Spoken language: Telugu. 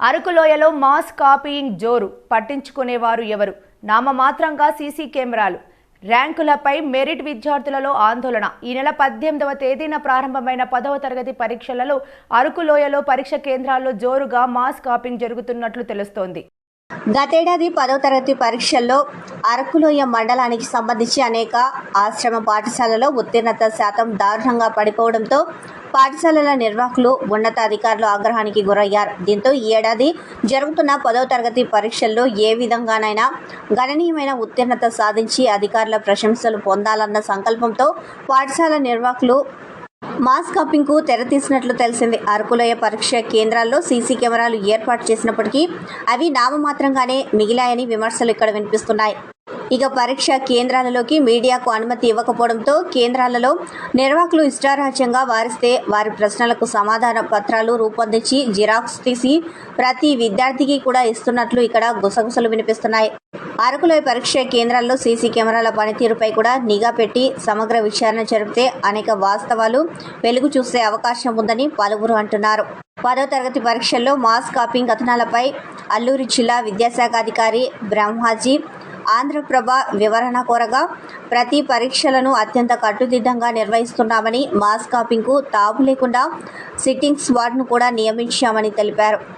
అరకులోయలో మాస్ కాపీయింగ్ జోరు పట్టించుకునేవారు ఎవరు? నామమాత్రంగా సీసీ కెమెరాలు. ర్యాంకులపై మెరిట్ విద్యార్థులలో ఆందోళన. ఈ నెల పద్దెనిమిదవ తేదీన ప్రారంభమైన పదవ తరగతి పరీక్షలలో అరకులోయలో పరీక్ష కేంద్రాల్లో జోరుగా మాస్ కాపింగ్ జరుగుతున్నట్లు తెలుస్తోంది. గతేడాది పదో తరగతి పరీక్షల్లో అరకులోయ మండలానికి సంబంధించి అనేక ఆశ్రమ పాఠశాలలో ఉత్తీర్ణత శాతం దారుణంగా పడిపోవడంతో పాఠశాలల నిర్వాహకులు ఉన్నతాధికారులు ఆగ్రహానికి గురయ్యారు. దీంతో ఈ ఏడాది జరుగుతున్న పదో తరగతి పరీక్షల్లో ఏ విధంగానైనా గణనీయమైన ఉత్తీర్ణత సాధించి అధికారుల ప్రశంసలు పొందాలన్న సంకల్పంతో పాఠశాల నిర్వాహకులు మాస్ కప్పింగ్కు కు తెరతీసినట్లు తెలిసింది. అరకులోయ పరీక్ష కేంద్రాల్లో సీసీ కెమెరాలు ఏర్పాటు చేసినప్పటికీ అవి నామమాత్రంగానే మిగిలాయని విమర్శలు ఇక్కడ వినిపిస్తున్నాయి. ఇక పరీక్ష కేంద్రాలలోకి మీడియాకు అనుమతి ఇవ్వకపోవడంతో కేంద్రాలలో నిర్వాహకులు ఇష్టారాజ్యంగా వారిస్తే వారి ప్రశ్నలకు సమాధాన పత్రాలు రూపొందించి జిరాక్స్ తీసి ప్రతి విద్యార్థికి కూడా ఇస్తున్నట్లు ఇక్కడ గుసగుసలు వినిపిస్తున్నాయి. అరకులోయ పరీక్ష కేంద్రాల్లో సీసీ కెమెరాల పనితీరుపై కూడా నిఘా పెట్టి సమగ్ర విచారణ జరిపితే అనేక వాస్తవాలు వెలుగు చూసే అవకాశం ఉందని పలువురు అంటున్నారు. పదో తరగతి పరీక్షల్లో మాస్ కాపింగ్ కథనాలపై అల్లూరి జిల్లా విద్యాశాఖ అధికారి బ్రహ్మాజీ ఆంధ్రప్రభ వివరణ కోరగా ప్రతి పరీక్షలను అత్యంత కట్టుదిట్టంగా నిర్వహిస్తున్నామని మాస్ కాపింగ్కు తావు లేకుండా సిట్టింగ్ స్క్వాడ్ను కూడా నియమించామని తెలిపారు.